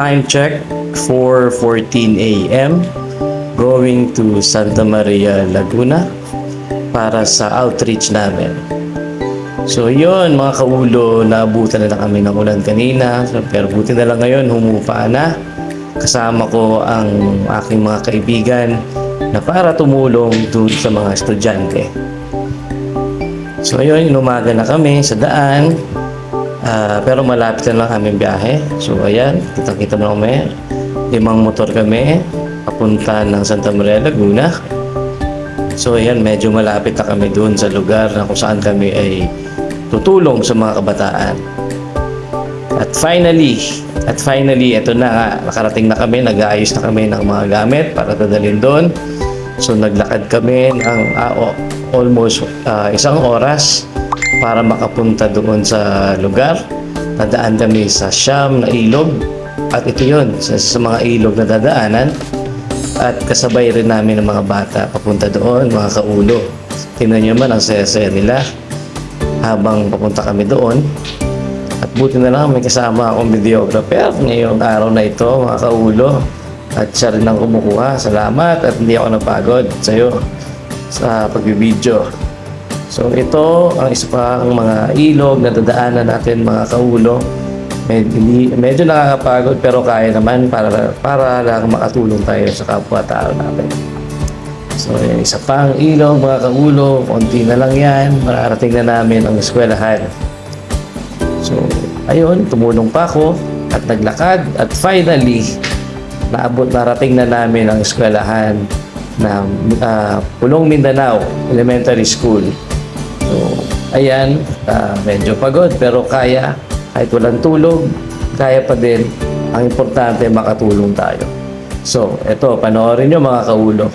Time check 4:14 a.m. going to Santa Maria, Laguna para sa outreach namin. So yun mga kaulo, naabutan na lang kami ng ulan kanina So, pero buti na lang ngayon humupa na. Kasama ko ang aking mga kaibigan na para tumulong dun sa mga estudyante. So yun, inumaga na kami sa daan. Ah, pero malapit na lang kami biyahe. So ayan, kitang-kita mo kami. Limang motor kami papunta ng Santa Maria, Laguna. So ayan, medyo malapit na kami doon sa lugar na kung saan kami ay tutulong sa mga kabataan. At finally, at finally, ito na nga, nakarating na kami, nag-aayos na kami ng mga gamit para dadalhin doon. So naglakad kami ng o- almost ah, isang oras para makapunta doon sa lugar. Nadaan kami sa Siam na ilog at ito yun, sa, sa mga ilog na dadaanan. At kasabay rin namin ng mga bata papunta doon, mga kaulo. Tingnan nyo man ang saya-saya nila habang papunta kami doon. At buti na lang may kasama akong videographer ngayong araw na ito, mga kaulo. At siya rin ang kumukuha. Salamat at hindi ako napagod sa iyo sa pagbibideo. So ito ang isa pang mga ilog na dadaanan natin mga kaulo. Med- hindi- medyo nakakapagod pero kaya naman para para lang makatulong tayo sa kapwa-tao natin. So yan, isa pang ilog mga kaulo, konti na lang yan, mararating na namin ang eskwelahan. So, ayun, tumulong pa ako at naglakad at finally, naabot, narating na namin ang eskwelahan na ah, Pulong Mindanao Elementary School. So, ayan, ah, medyo pagod pero kaya, kahit walang tulog, kaya pa din. Ang importante, makatulong tayo. So, eto, panoorin nyo mga kaulo.